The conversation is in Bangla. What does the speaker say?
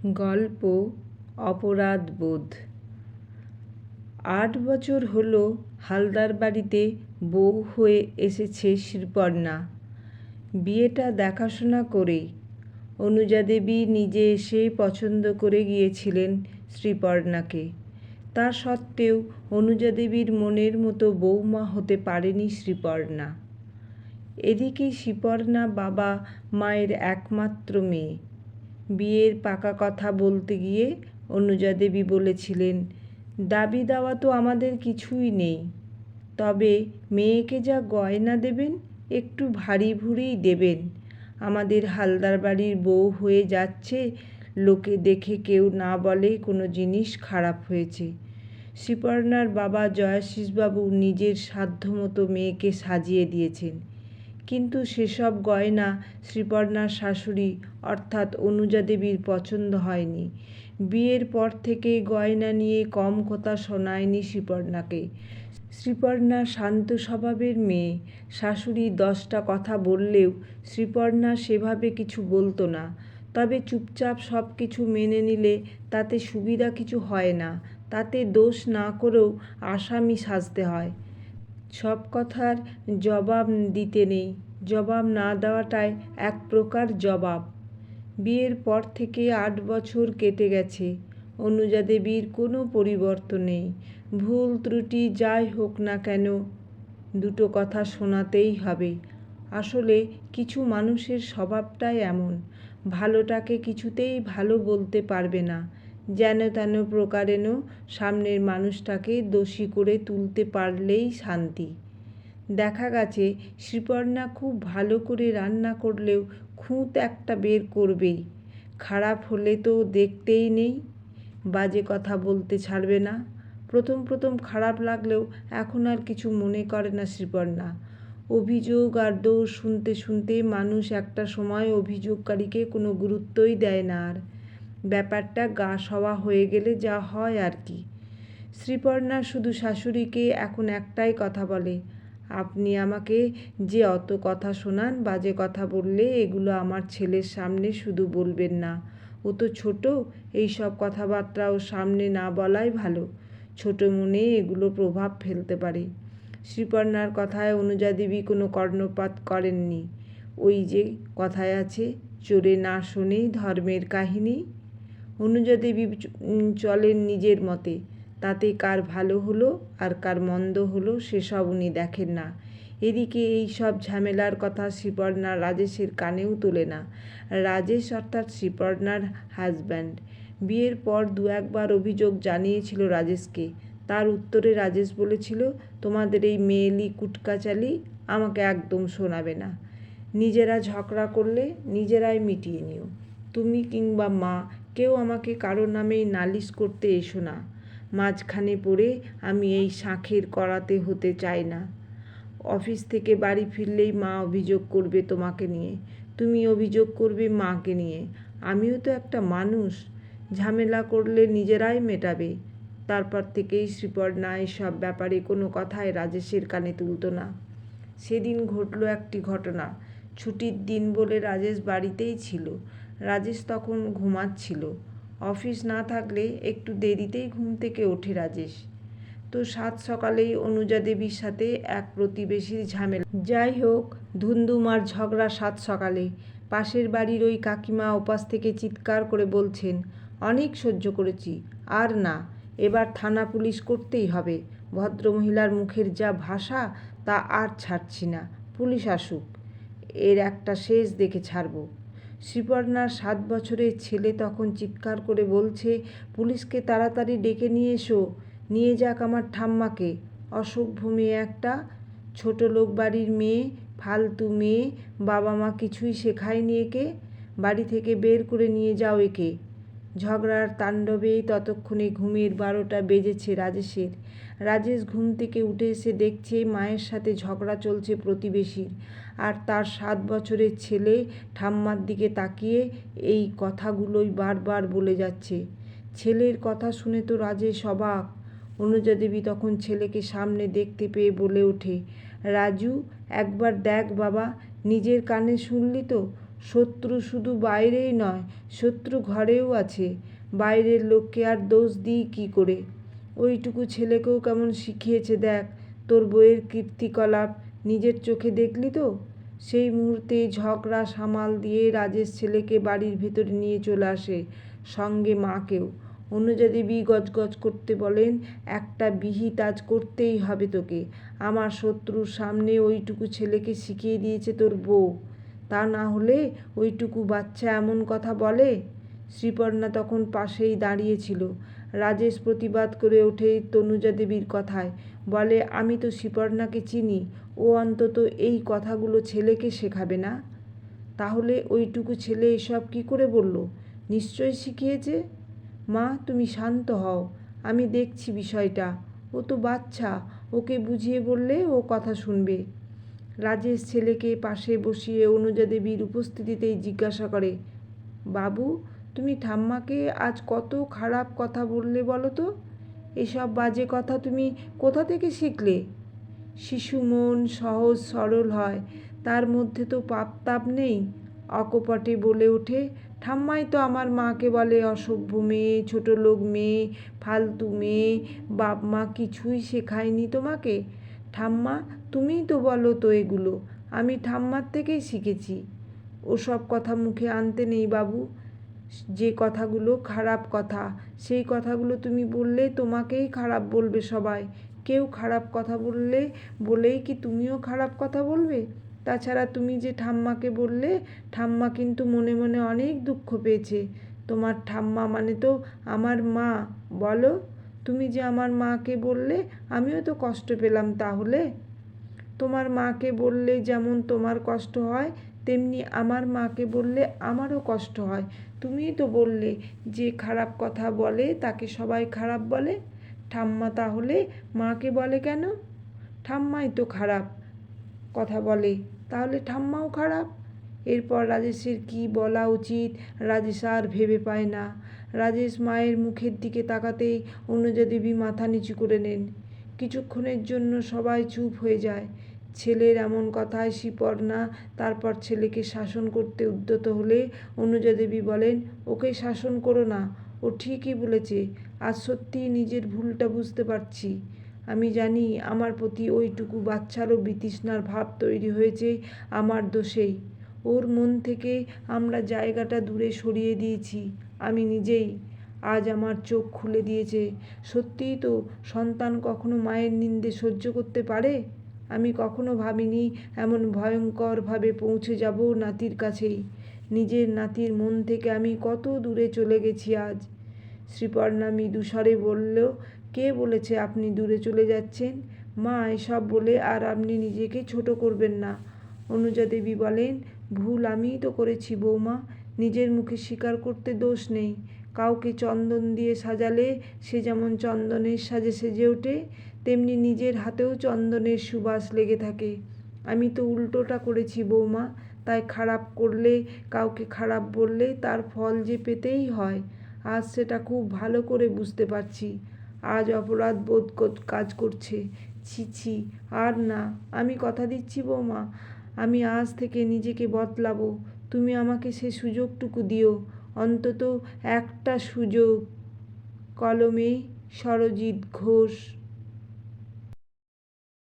গল্প অপরাধ বোধ আট বছর হলো হালদার বাড়িতে বউ হয়ে এসেছে শ্রীপর্ণা বিয়েটা দেখাশোনা করেই অনুজা দেবী নিজে এসে পছন্দ করে গিয়েছিলেন শ্রীপর্ণাকে তা সত্ত্বেও অনুজা দেবীর মনের মতো বৌমা হতে পারেনি শ্রীপর্ণা এদিকে শ্রীপর্ণা বাবা মায়ের একমাত্র মেয়ে। বিয়ের পাকা কথা বলতে গিয়ে অনুজা দেবী বলেছিলেন, দাবি দাওয়া তো আমাদের কিছুই নেই। তবে মেয়েকে যা গয়না দেবেন, একটু ভারী ভুরিই দেবেন। আমাদের হালদার বাড়ির বউ হয়ে যাচ্ছে, লোকে দেখে কেউ না বলে কোনো জিনিস খারাপ হয়েছে। শ্রীপর্ণার বাবা জয়াশিসবাবু নিজের সাধ্যমতো মেয়েকে সাজিয়ে দিয়েছেন। কিন্তু সেসব গয়না শ্রীপর্ণার শাশুড়ি, অর্থাৎ অনুজা দেবীর পছন্দ হয়নি। বিয়ের পর থেকে গয়না নিয়ে কম কথা শোনায়নি শ্রীপর্ণাকে। শ্রীপর্ণা শান্ত স্বভাবের মেয়ে। শাশুড়ি দশটা কথা বললেও শ্রীপর্ণা সেভাবে কিছু বলতো না। তবে চুপচাপ সব কিছু মেনে নিলে তাতে সুবিধা কিছু হয় না। তাতে দোষ না করেও আসামি সাজতে হয়। সব কথার জবাব দিতে নেই। জবাব না দেওয়াটাই এক প্রকার জবাব। বিয়ের পর থেকে আট বছর কেটে গেছে। অনুজা দেবীর কোনো পরিবর্তন নেই। ভুল ত্রুটি যাই হোক না কেন, দুটো কথা শোনাতেই হবে। আসলে কিছু মানুষের স্বভাবটাই এমন। ভালোটাকে কিছুতেই ভালো বলতে পারবে না। যেন তেন প্রকারেণ সামনের মানুষটাকে দোষী করে তুলতে পারলেই শান্তি। দেখা গেছে, শ্রীপর্ণা খুব ভালো করে রান্না করলেও খুঁত একটা বের করবেই। খারাপ হলে তো দেখতেই নেই, বাজে কথা বলতে ছাড়বে না। প্রথম প্রথম খারাপ লাগলেও এখন আর কিছু মনে করে না শ্রীপর্ণা। অভিযোগ আর দোষ শুনতে শুনতে মানুষ একটা সময় অভিযোগকারীকে কোনো গুরুত্বই দেয় না আর। ব্যাপারটা গা সওয়া হয়ে গেলে যা হয় আর কি। শ্রীপর্ণা শুধু শাশুড়িকে এখন একটাই কথা বলে, আপনি আমাকে যে অত কথা শোনান বাজে কথা বললে এগুলো আমার ছেলের সামনে শুধু বলবেন না। ও তো ছোট, এই সব কথাবার্তা ও সামনে না বলাই ভালো। ছোট মনে এগুলো প্রভাব ফেলতে পারে। শ্রীপর্ণার কথায় অনুজা দেবী কোনো কর্ণপাত করেননি। ওই যে কথায় আছে, চোরে না শোনেই ধর্মের কাহিনী? অনুজা দেবী চলেন নিজের মতে। তাতে কার ভালো হলো আর কার মন্দ হলো সেসব উনি দেখেন না। এদিকে এই সব ঝামেলার কথা শ্রীপর্ণা রাজেশের কানেও তোলে না। রাজেশ অর্থাৎ শ্রীপর্ণার হাজব্যান্ড বিয়ের পর দু একবার অভিযোগ জানিয়েছিল রাজেশকে। তার উত্তরে রাজেশ বলেছিল, তোমাদের এই মেয়েলি কুটকাচালি আমাকে একদম শোনাবে না। নিজেরা ঝগড়া করলে নিজেরাই মিটিয়ে নিও। তুমি কিংবা মা কেউ আমাকে কারও নামেই নালিশ করতে এসো না। মাঝখানে পড়ে আমি এই শাঁখের করাতে হতে চাই না। অফিস থেকে বাড়ি ফিরলেই মা অভিযোগ করবে তোমাকে নিয়ে। তুমি অভিযোগ করবে মাকে নিয়ে। আমিও তো একটা মানুষ। ঝামেলা করলে নিজেরাই মেটাবে। তারপর থেকেই শ্রীপর্ণা এসব ব্যাপারে কোনো কথায় রাজেশের কানে তুলত না। সেদিন ঘটল একটি ঘটনা। ছুটির দিন বলে রাজেশ বাড়িতেই ছিল। রাজেশ তখন ঘুমাচ্ছিল। অফিস না থাকলে একটু দেরিতেই ঘুম থেকে ওঠে রাজেশ। তো সাত সকালেই অনুজা দেবীর সাথে এক প্রতিবেশীর ঝামেলা। যাই হোক ধুন্দুমার ঝগড়া সাত সকালে। পাশের বাড়ির ওই কাকিমা ওপাশ থেকে চিৎকার করে বলছেন, অনেক সহ্য করেছি, আর না, এবার থানা পুলিশ করতেই হবে। ভদ্রমহিলার মুখের যা ভাষা, তা আর ছাড়ছি না। পুলিশ আসুক। এর একটা শেষ দেখে ছাড়বো। শ্রীপর্ণার সাত বছরের ছেলে তখন চিৎকার করে বলছে, পুলিশকে তাড়াতাড়ি ডেকে নিয়ে এসো। নিয়ে যাক আমার ঠাম্মাকে। অসভ্য মেয়ে একটা। ছোট লোক বাড়ির মেয়ে, ফালতু মেয়ে। বাবা মা কিছুই শেখায়নি একে। বাড়ি থেকে বের করে নিয়ে যাও একে। ঝগড়ার তাণ্ডবেই ততক্ষণে ঘুমের বারোটা বেজেছে রাজেশের। রাজেশ ঘুম থেকে উঠে এসে দেখছে মায়ের সাথে ঝগড়া চলছে প্রতিবেশীর। আর তার সাত বছরের ছেলে ঠাম্মার দিকে তাকিয়ে এই কথাগুলোই বারবার বলে যাচ্ছে। ছেলের কথা শুনে তো রাজেশ অবাক। অনুজা দেবী তখন ছেলেকে সামনে দেখতে পেয়ে বলে ওঠে, রাজু, একবার দেখ বাবা, নিজের কানে শুনলি তো? শত্রু শুধু বাইরেই নয়, শত্রু ঘরেও আছে। বাইরের লোককে আর দোষ দিই কী করে? ওইটুকু ছেলেকেও কেমন শিখিয়েছে দেখ, তোর বইয়ের কীর্তিকলাপ নিজের চোখে দেখলি তো? সেই মুহূর্তে ঝগড়া সামাল দিয়ে রাজেশ ছেলেকে বাড়ির ভেতরে নিয়ে চলে আসে, সঙ্গে মাকেও। অনুজা দেবী গজগজ করতে বলেন, একটা বিহিত আজ করতেই হবে তোকে। আমার শত্রুর সামনে ওইটুকু ছেলেকে শিখিয়ে দিয়েছে তোর বউ। তা না হলে ওইটুকু বাচ্চা এমন কথা বলে? শ্রীপর্ণা তখন পাশেই দাঁড়িয়েছিল রাজেশ প্রতিবাদ করে ওঠে তনুজা দেবীর কথায়। বলে, আমি তো শ্রীপর্ণাকে চিনি। ও অন্তত এই কথাগুলো ছেলেকে শেখাবে না? তাহলে ওইটুকু ছেলে এসব কি করে বলল? নিশ্চয়ই শিখিয়েছে? মা, তুমি শান্ত হও। আমি দেখছি বিষয়টা। ও তো বাচ্চা। ওকে বুঝিয়ে বললে ও কথা শুনবে। রাজেশ ছেলেকে পাশে বসিয়ে অনুজা দেবীর উপস্থিতিতেই জিজ্ঞাসা করে, বাবু তুমি ঠাম্মাকে আজ কত খারাপ কথা বললে বলো তো? এসব বাজে কথা তুমি কোথা থেকে শিখলে? শিশু মন সহজ সরল হয়, তার মধ্যে তো পাপ তাপ নেই। অকপটে বলে ওঠে, ঠাম্মাই তো আমার মাকে বলে অসভ্য মেয়ে, ছোট লোক মেয়ে, ফালতু মেয়ে, বাপ মা কিছুই শেখায়নি তোমাকে। ঠাম্মা, তুমিই তো বলো তো এগুলো, আমি ঠাম্মার থেকেই শিখেছি। ওসব কথা মুখে আনতে নেই বাবু। যে কথাগুলো খারাপ কথা, সেই কথাগুলো তুমি বললে তোমাকেই খারাপ বলবে সবাই। কেউ খারাপ কথা বললে, বলেই কি তুমিও খারাপ কথা বলবে? তাছাড়া তুমি যে ঠাম্মাকে বললে, ঠাম্মা কিন্তু মনে মনে অনেক দুঃখ পেয়েছে। তোমার ঠাম্মা মানে তো আমার মা, বলো? তুমি যে আমার মাকে বললে, আমিও তো কষ্ট পেলাম তাহলে? তোমার মাকে বললে যেমন তোমার কষ্ট হয় তেমনি আমার মাকে বললে আমারও কষ্ট হয়। তুমিই তো বললে যে খারাপ কথা বলে, তাকে সবাই খারাপ বলে। ঠাম্মা তাহলে মাকে বলে কেন? ঠাম্মাই তো খারাপ কথা বলে, তাহলে ঠাম্মাও খারাপ? এরপর রাজেশের কি বলা উচিত, রাজেশ আর ভেবে পায় না। রাজেশ মায়ের মুখের দিকে তাকাতেই অনুজা দেবী মাথা নিচু করে নেন। কিছুক্ষণের জন্য সবাই চুপ হয়ে যায়। ছেলের এমন কথায় শিপর্ণা তারপর ছেলেকে শাসন করতে উদ্যত হলে অনুজা দেবী বলেন, ওকে শাসন করো না, ও ঠিকই বলেছে, আজ সত্যিই নিজের ভুলটা বুঝতে পারছি। আমি জানি আমার প্রতি ওইটুকু বাচ্চারও বিতৃষ্ণার ভাব তৈরি হয়েছে, আমার দোষেই। ওর মন থেকে আমরা জায়গাটা দূরে সরিয়ে দিয়েছি, আমি নিজেই। আজ আমার চোখ খুলে দিয়েছে, সত্যিই তো সন্তান কখনো মায়ের নিন্দে সহ্য করতে পারে? আমি কখনো ভাবিনি এমন ভয়ঙ্করভাবে পৌঁছে যাব নাতির কাছেই। নিজের নাতির মন থেকে আমি কত দূরে চলে গেছি আজ। শ্রীপর্ণা মৃদুস্বরে বলল, কে বলেছে আপনি দূরে চলে যাচ্ছেন? মা, এসব বলে আর আপনি নিজেকে ছোট করবেন না। অনুজা দেবী বলেন, ভুল আমিই তো করেছি বৌমা। নিজের মুখে স্বীকার করতে দোষ নেই। কাউকে চন্দন দিয়ে সাজালে সে যেমন চন্দনের সাজে সেজে ওঠে, তেমনি নিজের হাতেও চন্দনের সুবাস লেগে থাকে। আমি তো উল্টোটা করেছি বৌমা, তাই খারাপ করলে, কাউকে খারাপ বললে তার ফল যে পেতেই হয়, আজ সেটা খুব ভালো করে বুঝতে পারছি। আজ অপরাধ বোধ কাজ করছে। ছি ছি, আর না, আমি কথা দিচ্ছি বৌমা, আমি আজ থেকে নিজেকে বদলাবো। তুমি আমাকে সে সুযোগটুকু দিও। অন্তত একটা সুযোগ। কলমে সরজিৎ ঘোষ